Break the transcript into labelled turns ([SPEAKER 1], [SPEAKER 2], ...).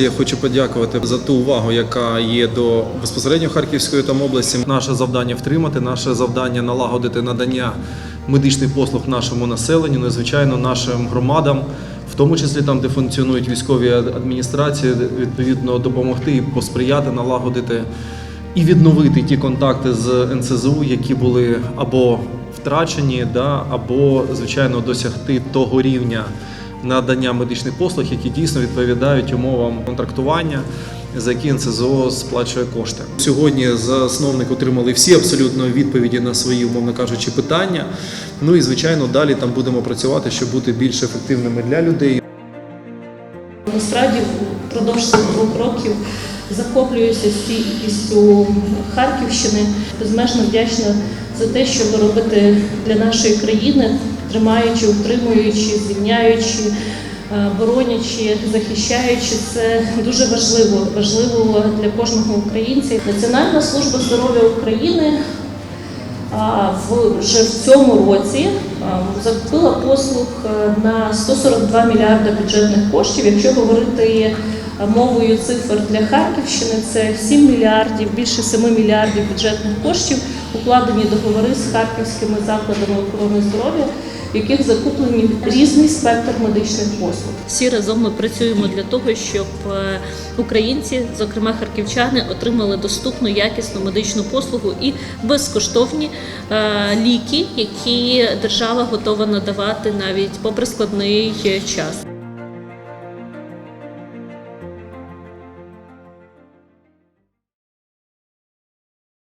[SPEAKER 1] Я хочу подякувати за ту увагу, яка є до безпосередньо Харківської там області. Наше завдання втримати, наше завдання налагодити надання медичних послуг нашому населенню, ну і звичайно нашим громадам, в тому числі там, де функціонують військові адміністрації, відповідно допомогти і посприяти налагодити і відновити ті контакти з НСЗУ, які були або втрачені, да, або звичайно досягти того рівня надання медичних послуг, які дійсно відповідають умовам контрактування, за які НСЗО сплачує кошти. Сьогодні засновник отримали всі абсолютно відповіді на свої, умовно кажучи, питання. Ну і звичайно, далі там будемо працювати, щоб бути більш ефективними для людей.
[SPEAKER 2] Насправді впродовж цих двох років захоплююся стійкістю Харківщини. Безмежно вдячна за те, що ви робите для нашої країни, тримаючи, утримуючи, звільняючи, е, боронячи, захищаючи. Це дуже важливо, важливо для кожного українця. Національна служба здоров'я України вже в цьому році а, закупила послуг е, на 142 мільярда бюджетних коштів. Якщо говорити е, мовою цифр для Харківщини, це 7 мільярдів, більше 7 мільярдів бюджетних коштів укладені договори з харківськими закладами охорони здоров'я, в яких закуплені різний спектр медичних послуг. Всі разом ми працюємо для того, щоб е, українці, зокрема харківчани, отримали доступну якісну медичну послугу і безкоштовні е, ліки, які держава готова надавати навіть попри складний е, час.